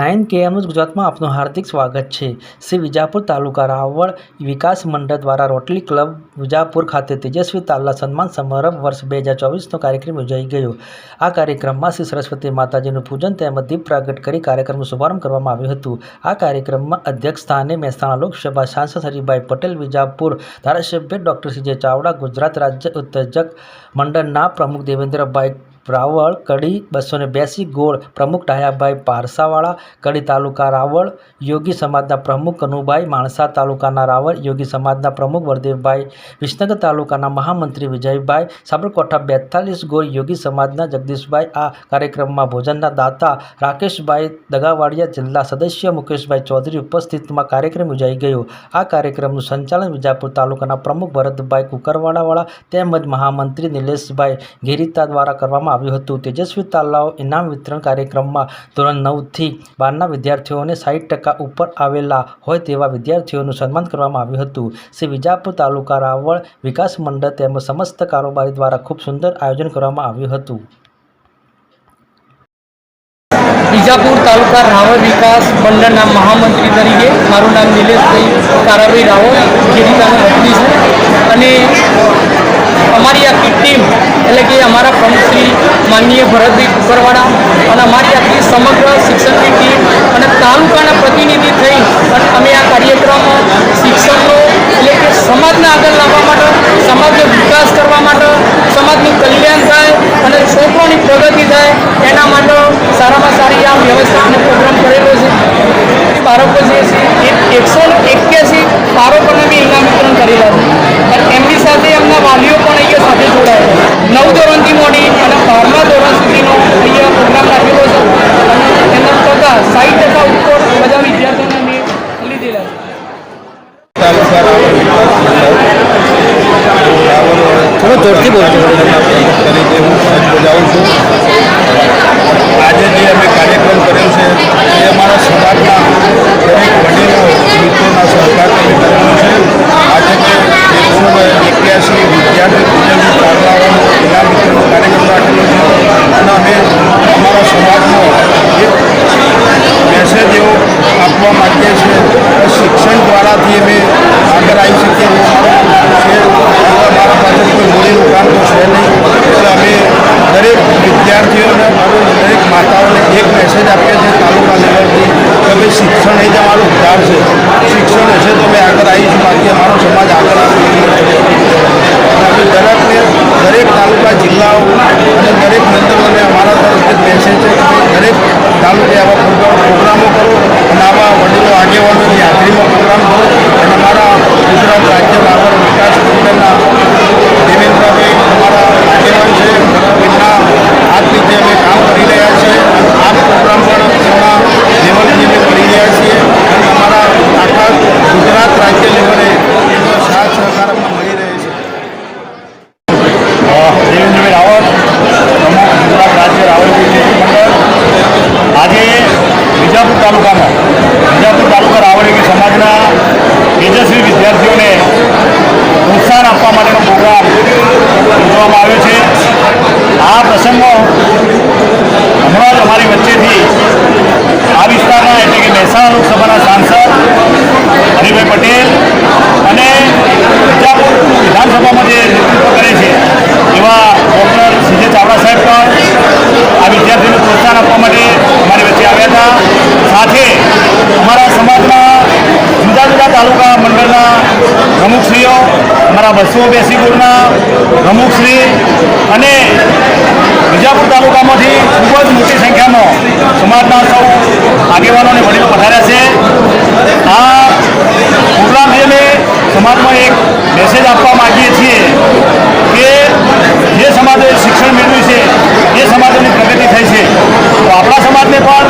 Nine કેએમનું ગુજરાતમાં આપનું હાર્દિક સ્વાગત છે. શ્રી વિજાપુર તાલુકા રાવળ વિકાસ મંડળ દ્વારા રોટરી ક્લબ વિજાપુર ખાતે તેજસ્વી તાલા સન્માન સમારંભ વર્ષ બે હજાર ચોવીસનો કાર્યક્રમ યોજાઈ ગયો. આ કાર્યક્રમમાં શ્રી સરસ્વતી માતાજીનું પૂજન તેમજ દીપ પ્રાગટ કરી કાર્યક્રમનો શુભારંભ કરવામાં આવ્યું હતું. આ કાર્યક્રમમાં અધ્યક્ષ સ્થાને મહેસાણા લોકસભા સાંસદ હરિભાઈ પટેલ, વિજાપુર ધારાસભ્ય ડૉક્ટર સીજે ચાવડા, ગુજરાત રાજ્ય ઉત્તેજક મંડળના પ્રમુખ દેવેન્દ્રભાઈ રાવળ, કડી બસો ને બ્યાસી ગોળ પ્રમુખ ડાયાભાઈ પારસાવાળા, કડી તાલુકા રાવળ, યોગી સમાજના પ્રમુખ કનુભાઈ માણસા તાલુકાના રાવળ, યોગી સમાજના પ્રમુખ વરદેવભાઈ, વિસનગર તાલુકાના મહામંત્રી વિજયભાઈ, સાબરકોઠા બેતાલીસ ગોળ યોગી સમાજના જગદીશભાઈ, આ કાર્યક્રમમાં ભોજનના દાતા રાકેશભાઈ દગાવાડિયા, જિલ્લા સદસ્ય મુકેશભાઈ ચૌધરી ઉપસ્થિતમાં કાર્યક્રમ યોજાઈ ગયો. આ કાર્યક્રમનું સંચાલન વિજાપુર તાલુકાના પ્રમુખ ભરતભાઈ કુકરવાડાવાળા તેમજ મહામંત્રી નિલેશભાઈ ઘેરીતા દ્વારા કરવામાં આવ્યું હતું. તેજસ્વી તાલાઓ ઇનામ વિતરણ કાર્યક્રમમાં ધોરણ નવથી બારના વિદ્યાર્થીઓને સાઠ ટકા ઉપર આવેલા હોય તેવા વિદ્યાર્થીઓનું સન્માન કરવામાં આવ્યું હતું. શ્રી વિજાપુર તાલુકા રાવળ વિકાસ મંડળ તેમજ સમસ્ત કારોબારી દ્વારા ખૂબ સુંદર આયોજન કરવામાં આવ્યું હતું. બીજાપુર તાલુકા રાવળ વિકાસ મંડળના મહામંત્રી તરીકે મારું નામ નિલેશભાઈ કારાભાઈ રાવળ ખેરીતાનો વતની છે. અને અમારી આખી ટીમ એટલે કે અમારા પ્રમુખ શ્રી માનનીય ભરતભાઈ કુકરવાડા અને અમારી આખી સમગ્ર શિક્ષકની ટીમ અને તાલુકાના પ્રતિનિધિ થઈ અને અમે આ કાર્યક્રમ શિક્ષણનો એટલે કે સમાજને આગળ લાવવા માટે, સમાજનો વિકાસ કરવા માટે, સમાજનું કલ્યાણ થાય અને છોકરોની પ્રગતિ થાય, એના માટે સારામાં સારી આ વ્યવસ્થાનો પ્રોગ્રામ કરેલો છે. બાળકો જે છે, એ એકસો એક્યાસી બાળકોને બી ઇનામ વિતરણ કરેલા છે. એમની સાથે એમના વાલીઓ પણ અહીંયા સાથે જોડાયેલા નવ ધોરણથી મોડી અને બારમા ધોરણ સુધીનો અહીંયા પ્રોગ્રામ રાખેલો છે અને એના ટકા સાઠ ટકા ઉપર બધા વિદ્યાર્થીઓને મેં લીધેલા છે તાલુકા રાવળ વિકાસ મંડળ રાવળ ફરજ બજાવું છું આજે જે અમે કાર્યક્રમ કર્યો છે એ અમારા સમાજના દરેક વડીલો મિત્રોના સહકારથી કરેલો છે આજે જે એકસો ને એક્યાસી વિદ્યાર્થી પૂજનની તાલાઓનો ઇનામ વિતરણનો કાર્યક્રમ રાખેલો છે અને અમે અમારા સમાજનો એક મેસેજ એવો આપવા માંગીએ છીએ કે શિક્ષણ દ્વારાથી અમે આગળ આવી શકીએ એવું અમારું છે અમારા પાસે કોઈ મૂડી રોકાણ તો છે નહીં એટલે અમે દરેક વિદ્યાર્થીઓને અને દરેક માતાઓને એક મેસેજ આપીએ છીએ તાલુકા લેવલથી કે ભાઈ શિક્ષણ એ જ અમારો ઉદ્ધાર છે શિક્ષણ હશે તો અમે આગળ આવીશું બાકી અમારો સમાજ આગળ આવે અને અમે દરેકને દરેક તાલુકા જિલ્લાઓ અને દરેક મંડળોને અમારા તરફથી મેસેજ છે કે ભાઈ દરેક તાલુકે આવા પ્રોગ્રામ પ્રોગ્રામો કરો અને આવા વડીલો આગેવાનોની હાજરીમાં પ્રોગ્રામ કરો અને અમારા ગુજરાત રાજ્ય રાવણ વિકાસ મંડળના દેવેન્દ્રભાઈ અમારા આગેવાન છે એમના હાથ નીચે અમે કામ કરી રહ્યા છીએ અને આ પ્રોગ્રામ પણ એમના લેવલથી અમે કરી રહ્યા છીએ અને અમારા આખા ગુજરાત રાજ્ય લેવલે એમનો સાથ સહકાર અમને મળી રહે છે દેવેન્દ્રભાઈ રાવત પ્રમુખ ગુજરાત રાજ્ય રાવલ મંડળ આજે વિજાપુર તાલુકામાં વિજાપુર તાલુકા રાવળેવી સમાજના તેજસ્વી વિદ્યાર્થીઓને પ્રોત્સાહન આપવા માટેનો પ્રોગ્રામ યોજવામાં આવ્યો છે આ પ્રસંગમાં હમણાં જ અમારી વચ્ચેથી આ વિસ્તારના એટલે કે મહેસાણા લોકસભાના સાંસદ હરિભાઈ પટેલ અને વિજાપુર વિધાનસભામાં જે નેતૃત્વ કરે છે એવા ડૉક્ટર સીજે ચાવડા સાહેબ પણ આ વિદ્યાર્થીઓને પ્રોત્સાહન આપવા માટે અમારી વચ્ચે આવ્યા હતા સાથે અમારા સમાજના જુદા જુદા તાલુકા મંડળના પ્રમુખશ્રીઓ અમારા બસો બેસી ગુણના પ્રમુખશ્રી અને વિજાપુર તાલુકામાંથી ખૂબ જ મોટી સંખ્યામાં સમાજના સૌ આગેવાનો અને વડીલો પધાર્યા છે. આ પ્રોગ્રામ જે અમે સમાજમાં એક મેસેજ આપવા માગીએ છીએ કે જે સમાજે શિક્ષણ મેળવ્યું છે, એ સમાજોની પ્રગતિ થઈ છે. તો આપણા સમાજને પણ